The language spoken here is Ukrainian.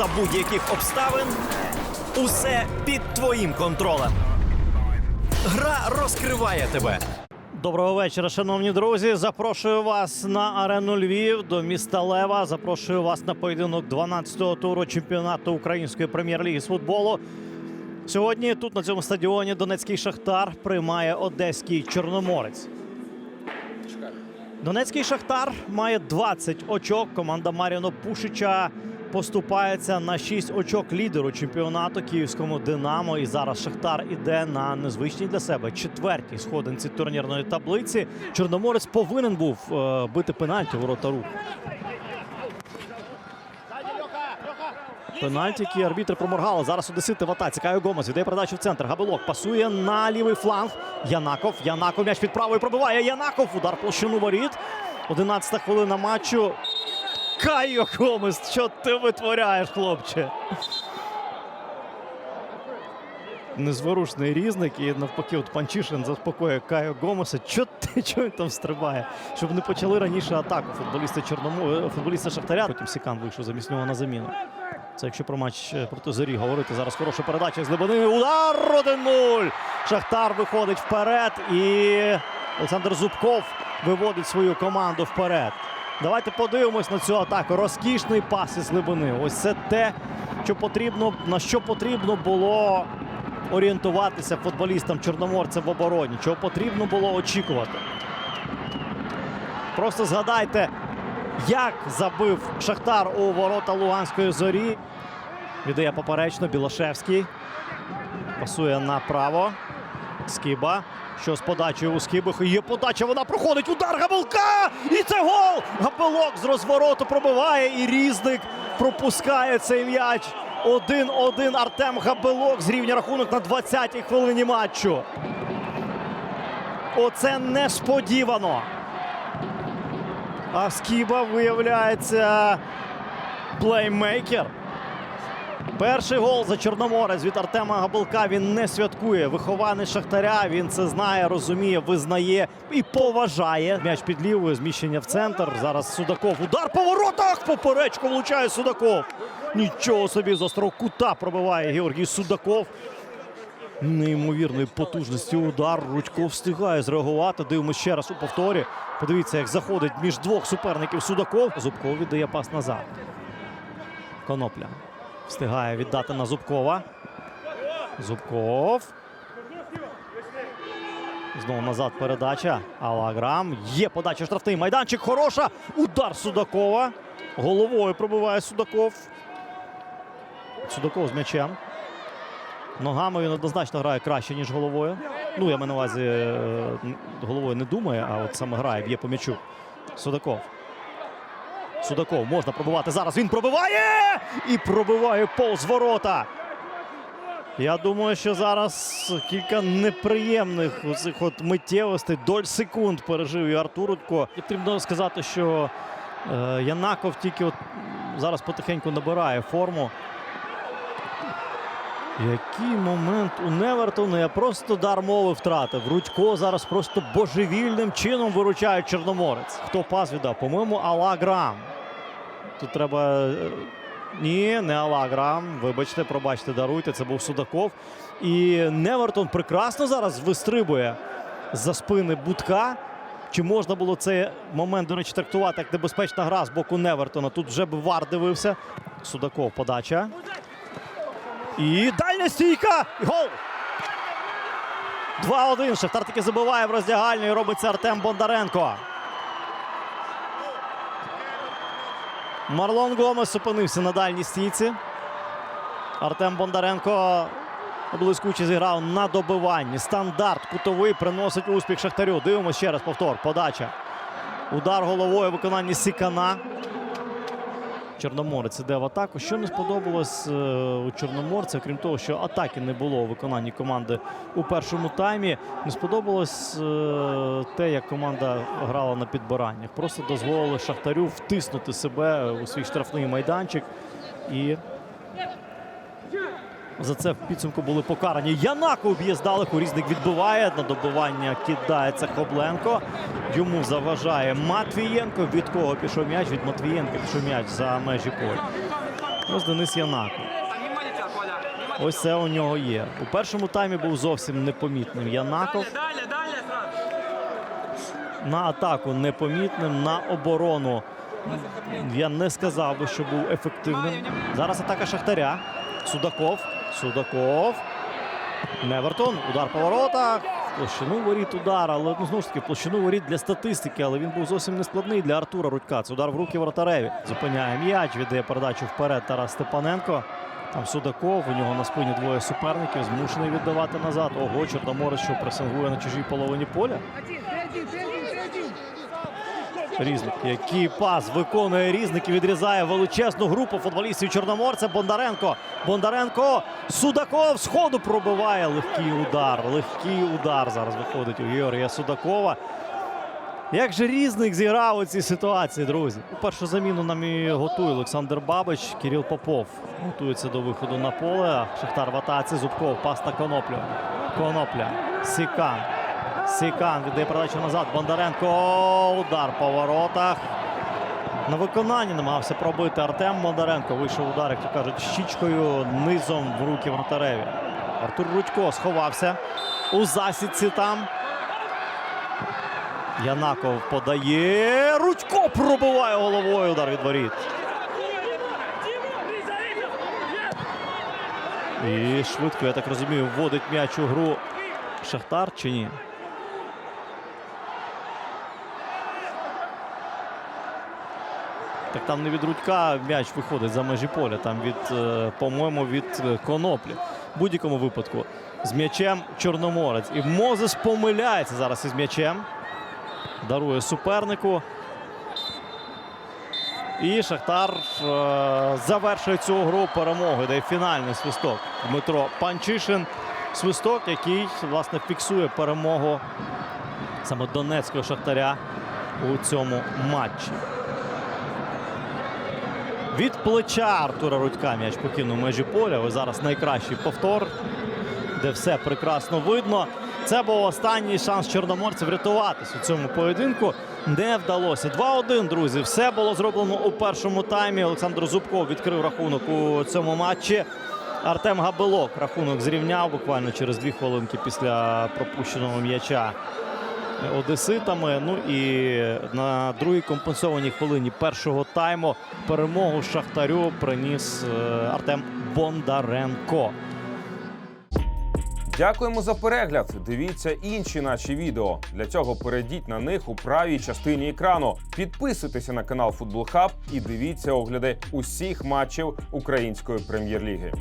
за будь-яких обставин. Усе під твоїм контролем. Гра розкриває тебе. Доброго вечора, шановні друзі. Запрошую вас на арену Львів до міста Лева. Запрошую вас на поєдинок 12-го туру чемпіонату української прем'єр-ліги з футболу. Сьогодні тут на цьому стадіоні Донецький Шахтар приймає одеський Чорноморець. Донецький Шахтар має 20 очок. Команда Маріно Пушича поступається на 6 очок лідеру чемпіонату київському Динамо. І зараз Шахтар іде на незвичній для себе четвертій сходинці турнірної таблиці. Чорноморець повинен був е, бити пенальті ворота рух. Пенальті, який арбітри проморгали. Зараз одесити в атаці. Кайо Гомес віддає передачу в центр. Габелок пасує на лівий фланг. Янаков. Янаков м'яч під правою пробиває. Янаков. Удар площину воріт. 11-та хвилина матчу. Кайо Гомес, що ти витворяєш, хлопче? Незворушний різник і навпаки, от Панчишин заспокоює Кайо Гомеса. Чо ти чого він там стрибає? Щоб не почали раніше атаку футболісти Чорному, футболісти Шахтаря. Потім Сікан вийшов замість нього на заміну. Це якщо про матч е, проти зорі говорити. Зараз хороша передача з глибини. Удар 1-0. Шахтар виходить вперед. І Олександр Зубков виводить свою команду вперед. Давайте подивимось на цю атаку. Розкішний пас із глибини. Ось це те, що потрібно, на що потрібно було орієнтуватися футболістам чорноморця в обороні. Чого потрібно було очікувати. Просто згадайте, як забив Шахтар у ворота Луганської зорі. Віддає поперечно Білошевський. Пасує направо. Скіба. Що з подачею у Скіби? Є подача, вона проходить. Удар Габелка! І це гол! Габелок з розвороту пробиває. І Різник пропускає цей м'яч. 1-1 Артем Габелок зрівнює рахунок на 20-й хвилині матчу. Оце несподівано. А Скіба виявляється плеймейкер. Перший гол за Чорноморець від Артема Габелка він не святкує. Вихований Шахтаря. Він це знає, розуміє, визнає і поважає. М'яч під лівою, зміщення в центр. Зараз Судаков. Удар по воротах. Поперечку влучає Судаков. Нічого собі з острого кута пробиває Георгій Судаков. Неймовірної потужності удар. Рудько встигає зреагувати. Дивимося ще раз у повторі. Подивіться, як заходить між двох суперників Судаков. Зубков віддає пас назад. Конопля. Встигає віддати на Зубкова. Зубков. Знову назад передача. Алаграм. Є подача штрафний майданчик. Хороша. Удар Судакова. Головою пробиває Судаков. Судаков з м'ячем. Ногами він однозначно грає краще, ніж головою. Ну, я маю на увазі, е, головою не думає, а от саме грає, б'є по м'ячу. Судаков. Судаков можна пробивати зараз. Він пробиває! І пробиває повз ворота. Я думаю, що зараз кілька неприємних цих от миттєвостей, доль секунд пережив і Артур. І потрібно сказати, що е, Янаков тільки от зараз потихеньку набирає форму. Який момент у Невертона я просто дар мови втратив. Рудько зараз просто божевільним чином виручає Чорноморець. Хто пас віддав? По-моєму, Алаграм. Тут треба. е, Ні, не Алаграм. Вибачте, пробачте, даруйте. Це був Судаков. І Невертон прекрасно зараз вистрибує за спини Будка. Чи можна було цей момент, до речі, трактувати як небезпечна гра з боку Невертона? Тут вже б вар дивився. Судаков подача. І дальня стійка. Гол! 2-1. Шахтар таки забиває в роздягальню і робить це Артем Бондаренко. Марлон Гомес опинився на дальній стійці. Артем Бондаренко блискуче зіграв на добиванні. Стандарт кутовий приносить успіх Шахтарю. Дивимося ще раз повтор. Подача. Удар головою виконання Сікана. Чорноморець іде в атаку. Що не сподобалось е, у Чорноморця, крім того, що атаки не було у виконанні команди у першому таймі. Не сподобалось е, те, як команда грала на підбираннях. Просто дозволили Шахтарю втиснути себе у свій штрафний майданчик. І за це в підсумку були покарані. Янаков б'є здалеку. Різник відбиває. На добивання кидається Хобленко. Йому заважає Матвієнко. Від кого пішов м'яч? Від Матвієнка пішов м'яч за межі поля. Ось Денис Янаков. Ось це у нього є. У першому таймі був зовсім непомітним Янаков. На атаку непомітним, на оборону. Я не сказав би, що був ефективним. Зараз атака Шахтаря. Судаков. Судаков. Невертон. Удар по воротах. В площину воріт удар, але ну, знову ж таки в площину воріт для статистики, але він був зовсім не складний для Артура Рудька. Це удар в руки воротареві. Зупиняє м'яч, віддає передачу вперед Тарас Степаненко. Там Судаков, у нього на спині двоє суперників, змушений віддавати назад. Ого, Чорноморець, що пресингує на чужій половині поля. Різник, який пас виконує різник і відрізає величезну групу футболістів Чорноморця. Бондаренко. Бондаренко. Судаков з ходу пробиває легкий удар. Легкий удар зараз виходить у Георгія Судакова. Як же різник зіграв у цій ситуації, друзі? Першу заміну нам і готує Олександр Бабич. Кирил Попов готується до виходу на поле. Шахтар в атаці. Зубков. Пас на коноплю. Конопля. Сікан. Сікан віддає передачу назад. Бондаренко. Удар по воротах. На виконанні намагався пробити Артем Бондаренко. Вийшов удар, як то кажуть, щічкою низом в руки вратареві. Артур Рудько сховався у засідці там. Янаков подає. Рудько пробиває головою удар від воріт. І швидко, я так розумію, вводить м'яч у гру Шахтар чи ні? Так там не від Рудька м'яч виходить за межі поля. Там від, е, по-моєму, від е, коноплі. В будь-якому випадку з м'ячем Чорноморець. І Мозес помиляється зараз із м'ячем. Дарує супернику. І Шахтар е, завершує цю гру перемогою. Де фінальний свисток Дмитро Панчишин. Свисток, який власне фіксує перемогу саме Донецького Шахтаря у цьому матчі. Від плеча Артура Рудька м'яч покинув межі поля. Ось зараз найкращий повтор, де все прекрасно видно. Це був останній шанс чорноморців врятуватись у цьому поєдинку. Не вдалося. 2-1, друзі. Все було зроблено у першому таймі. Олександр Зубков відкрив рахунок у цьому матчі. Артем Габелок рахунок зрівняв буквально через дві хвилинки після пропущеного м'яча одеситами. Ну і на другій компенсованій хвилині першого тайму перемогу Шахтарю приніс е, Артем Бондаренко. Дякуємо за перегляд. Дивіться інші наші відео. Для цього перейдіть на них у правій частині екрану. Підписуйтеся на канал Футбол Хаб і дивіться огляди усіх матчів української прем'єр-ліги.